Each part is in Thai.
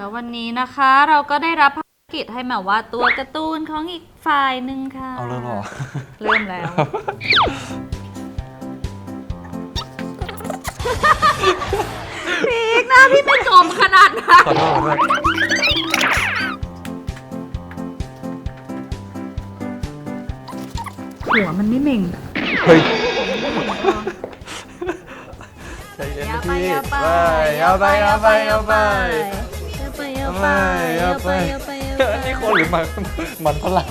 แล้ววันนี้นะคะเราก็ได้รับภารกิจให้มาว่าดตัวการ์ตูนของอีกฝ่ายหนึ่งค่ะเอาเริ่มแล้วเหรอ เริ่มแล้ว พีกหน้าพี่ไม่กลมขนาดนั้นขอโทษขอโทษหัวมันไม่เหม่งเฮ้ยใจเย็นอย่านะไปพี่อย่าไปอย่าไปอย่าไปอย่าไปอย่าไป อย่าอาไปไปอาไปอย่าไปอาไปนี่คนหรือมันมันฝรั่ง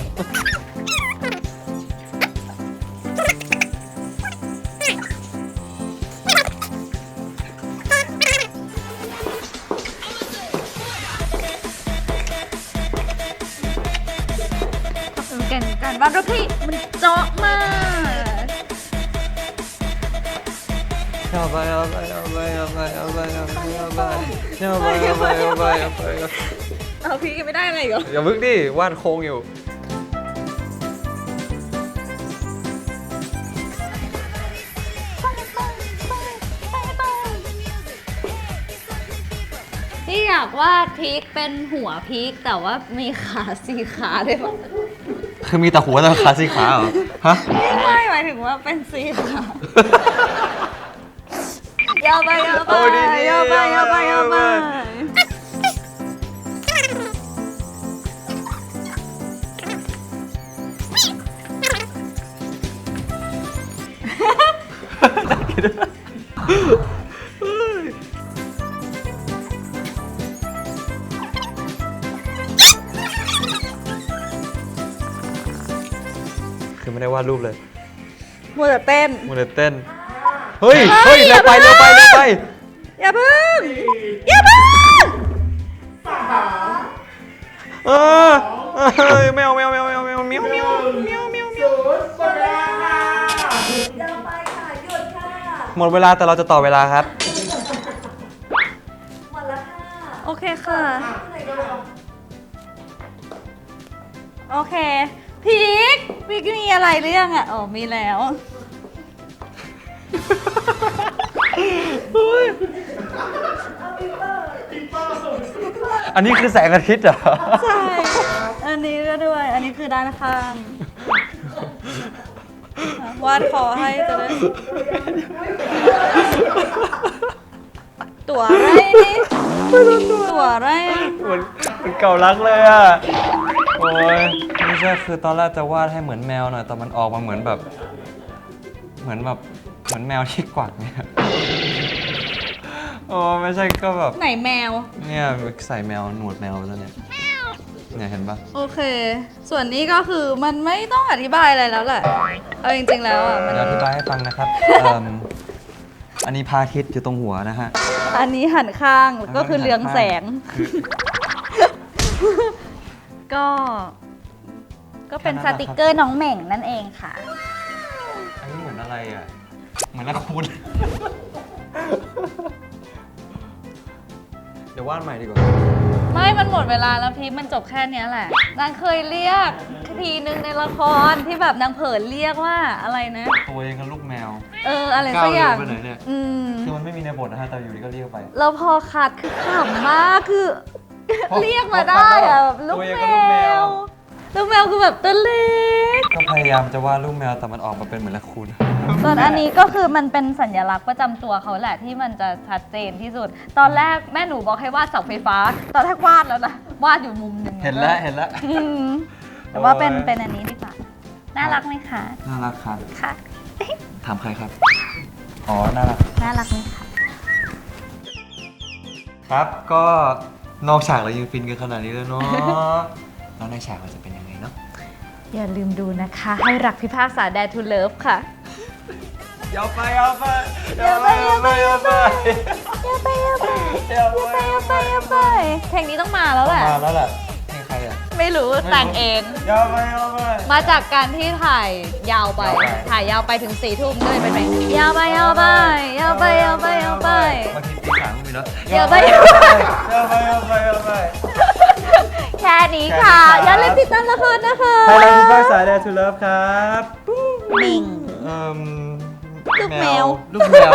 เก่งกันบ้านเราพี่มันเจาะมาก อย่าไปอย่าไปอย่าไปอย่าไปอย่าไปอย่าไปอย่าไปอย่าไปอย่าไปอย่าไปอย่าไปเอาพี่ก็ไม่ได้อะไรเหรอ อย่าพึ่งดิวาดโค้งอยู่ พี่อยากวาดพีกเป็นหัวพีกแต่ว่ามีขาสี่ขาได้ปะคือมีแต่หัวแต่ขาสีขาเหรอฮะ ไม่หมายถึงว่าเป็นสี่ขา อย่าไปอย่าไปเอาดีๆอย่าไปอย่าไปอย่าไปอย่าไป คือไม่ได้วาดรูปเลยมัวแต่เต้นมัวแต่เต้น เฮ้ย เฮ้ย เร็วไป เร็วไป เร็วไป อย่าพึ่งอย่าพึ่งเออเฮ้ยแมวแมวแมวแมวแมวเมียวเมียวเมียวเมียวเมียวหมดเวลาแต่เราจะต่อเวลาครับโอเคค่ะโอเคพีกพีกมีอะไรหรือยังอะอ๋อมีแล้ว อันนี้คือแสงอาทิตย์เหรอ ใช่ อันนี้ก็ด้วย อันนี้คือด้านข้าง วาดคอให้จะได้ ตัวอะไรนี่ตัวอะไรเหมือนเหมือนเก่ารักเลยอะ โอ้ยไม่ใช่คือตอนแรกจะวาดให้เหมือนแมวหน่อยแต่มันออกมาเหมือนแบบ เหมือนแบบ เหมือนแมวที่กวักเนี่ยโอ้ไม่ใช่ก็แบบไหนแมว เนี่ยใส่แมวหนวดแมวไปแล้วเนี่ยเนี่ยเห็นปะโอเค ส่วนนี้ก็คือมันไม่ต้องอธิบายอะไรแล้วแหละ เอาจริงๆแล้วอะมันเดี๋ยวอธิบายให้ฟังนะครับเอิ่มอันนี้พระอาทิตย์อยู่ตรงหัวนะฮะ อันนี้หันข้างก็คือเรืองแสงคือก็ ก็เป็นแค่สนั้นแหละครับติกเกอร์น้องเหม่งนั่นเองค่ะ อันนี้เหมือนอะไรอะเห มือนละคุณเดี๋ยววาดใหม่ดีกว่า ไม่มันหมดเวลาแล้วพีคมันจบแค่เนี้ยแหละ นางเคยเรียกทีนึงในละครที่แบบนางเผลอเรียกว่าอะไรนะ ตัวเองกับลูกแมว เอออะไรสักอย่างก้าวเร็วไปไหนเนี่ย อืม คือมันไม่มีในบทนะฮะแต่อยู่ดีก็เรียกไป แล้วพอขาดคือขำมากคือพอเรียกมาได้อะแบบลูกตัวเองแมกับลูกแมวว ลูกแมวคือแบบตัวเล็ก ก็พยายามจะวาดลูกแมวแต่มันออกมาเป็นเหมือนละคุณ ส่วนอันนี้ก็คือมันเป็นสัญลักษณ์ประจำตัวเขาแหละที่มันจะชัดเจนที่สุด ตอนแรกแม่หนูบอกให้วาดเสาไฟฟ้า ตอนแรกวาดแล้วนะ วาดอยู่มุมหนึ่งเห็นแล้วเห็นแล้ว อืมแต่ว่าเป็นโอ้ย เป็นอันนี้ดีกว่า น่ารักไหมคะ น่ารักครับค่ะ ถามใครครับ อ๋อ น่ารัก น่ารักไหมคะ ครับ ก็นอกฉากเรายังฟินกันขนาดนี้แล้วเนาะ แล้วในฉากเราจะเป็นยังไงเนาะ อย่าลืมดูนะคะ ให้รักพิพากษาแดทูเลิฟค่ะ อย่าไปอย่าไปอย่าไปอย่าไปอย่าไปอย่าไปอย่าไปอย่าไปอย่าไปอย่าไปเพลงนี้ต้องมาแล้วแหละมาแล้วแหละเพลงใครอะไม่รู้แต่งเองอย่าไปอย่าไปมาจากการที่ถ่ายยาวไปยาวไปถ่ายยาวไปถึงสี่ทุ่มก็เลยเป็นเพลงยาวไปยาวไปยาวไปยาวไปยาวไปบางทีตีสามก็มีเนาะอย่าไปอย่าไปอย่าไปอย่าไปอย่าไป แค่นี้ค่ะ อย่าลืมติดตามละครนะคะไทยแลนด์พิพากษาแดทูเลิฟครับมิงเอิ่มลูกแมว ลูกแมว